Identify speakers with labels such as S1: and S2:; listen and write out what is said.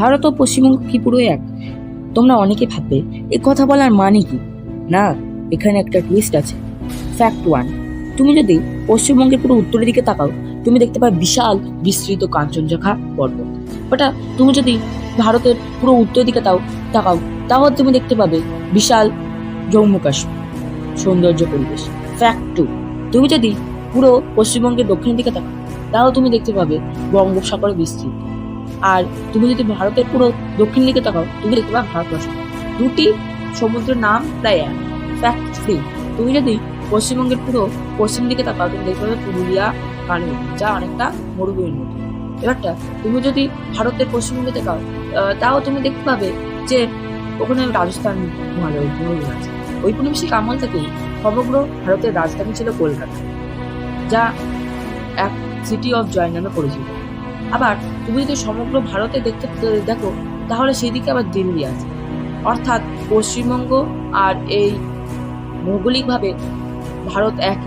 S1: ভারত ও পশ্চিমবঙ্গ কি পুরো এক? তোমরা অনেকে ভাববে এই কথা বলার মানে কি? না, এখানে একটা টুইস্ট আছে। ফ্যাক্ট ওয়ান তুমি যদি পশ্চিমবঙ্গের পুরো উত্তরের দিকে তাকাও, তুমি দেখতে পাবে বিশাল বিস্তৃত কাঞ্চনজঙ্ঘা পর্বত। বাট তুমি যদি ভারতের পুরো উত্তর দিকে তাও, তাকাও, তাহলে তুমি দেখতে পাবে বিশাল জম্মু কাশ্মীর, সৌন্দর্য পরিবেশ। ফ্যাক্ট টু তুমি যদি পুরো পশ্চিমবঙ্গের দক্ষিণের দিকে তাকাও, তাহলে তুমি দেখতে পাবে বঙ্গোপসাগরে বিস্তৃত। আর তুমি যদি ভারতের পুরো দক্ষিণ দিকে তাকাও, তুমি দেখতে পাবে ভারতবর্ষ। দুটি সমুদ্রের নাম প্রায় এক। ফ্যাক্ট থ্রি তুমি যদি পশ্চিমবঙ্গের পুরো পশ্চিম দিকে তাকাও, তুমি দেখতে পাবে পুরুলিয়া, কানু, যা অনেকটা মরুভূমির মতো। এবারটা, তুমি যদি ভারতের পশ্চিমবঙ্গে তাকাও তাও তুমি দেখতে পাবে যে ওখানে রাজস্থান মরুভূমি আছে ঔপনিবেশিক আমল থেকেই সমগ্র ভারতের রাজধানী ছিল কলকাতা, যা এক সিটি অফ জয় নামে পরিচিত। আবার তুমি যদি সমগ্র ভারতে দেখতে, দেখো, তাহলে সেদিকে আবার দিল্লি আছে। অর্থাৎ পশ্চিমবঙ্গ আর এই ভৌগোলিকভাবে ভারত এক।